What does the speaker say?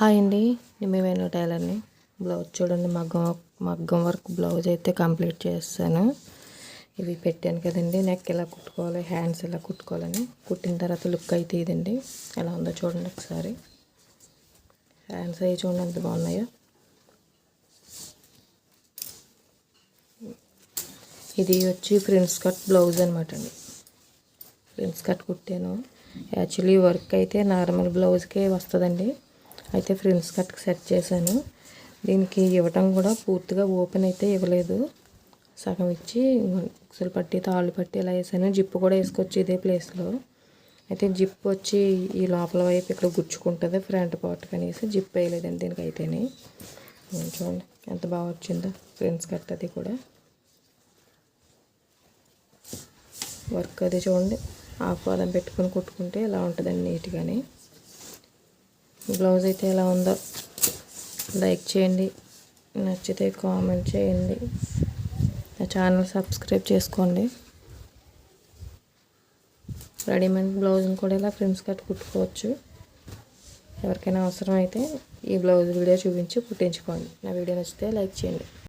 Hi అండి. నిమ్మవేణు టైలర్ని. Blouse చూడండి మగ్గం మగ్గం వర్క్ బ్లౌజ్ అయితే కంప్లీట్ చేస్తాను ఇవి పెట్టాను కదండి. నెక్ ఇలా కుట్టుకోవాలి హ్యాండ్స్ ఇలా కుట్టుకోవాలని. కుట్టిన తర్వాత లుక్ అయితే ఇదండి. ఎలా ఉందో చూడండి ఒకసారి. హ్యాండ్స్ అవి చూడండి ఎంత బాగున్నాయో. ఇది వచ్చి ప్రిన్స్ కట్ బ్లౌజ్ అనమాట అండి. ప్రిన్స్ కట్ కుట్టాను. యాక్చువల్లీ వర్క్ అయితే నార్మల్ బ్లౌజ్కే వస్తుందండి. అయితే ఫ్రిల్స్ కట్కి సెట్ చేశాను. దీనికి ఇవ్వటం కూడా పూర్తిగా ఓపెన్ అయితే ఇవ్వలేదు. సగం ఇచ్చి ఉక్సులు పట్టి తాళ్ళు పట్టి ఇలా వేసాను. జిప్పు కూడా వేసుకొచ్చి ఇదే ప్లేస్లో. అయితే జిప్ వచ్చి ఈ లోపల వైపు ఇక్కడ గుచ్చుకుంటుంది ఫ్రంట్ పార్ట్ కనేసి జిప్ వేయలేదండి దీనికి అయితేనే చూడండి ఎంత బాగా వచ్చిందో ఫ్రెండ్స్ కట్ అది కూడా. వర్క్ అది చూడండి ఆఫ్ పెట్టుకొని కుట్టుకుంటే ఇలా ఉంటుందండి నీట్గానే. బ్లౌజ్ అయితే ఎలా ఉందో లైక్ చేయండి నచ్చితే కామెంట్ చేయండి. నా ఛానల్ సబ్స్క్రైబ్ చేసుకోండి. రెడీమేడ్ బ్లౌజ్ని కూడా ఇలా ఫ్రెండ్స్ కట్ కుట్టుకోవచ్చు. ఎవరికైనా అవసరం అయితే ఈ బ్లౌజ్ వీడియో చూపించి కుట్టించుకోండి. నా వీడియో నచ్చితే లైక్ చేయండి.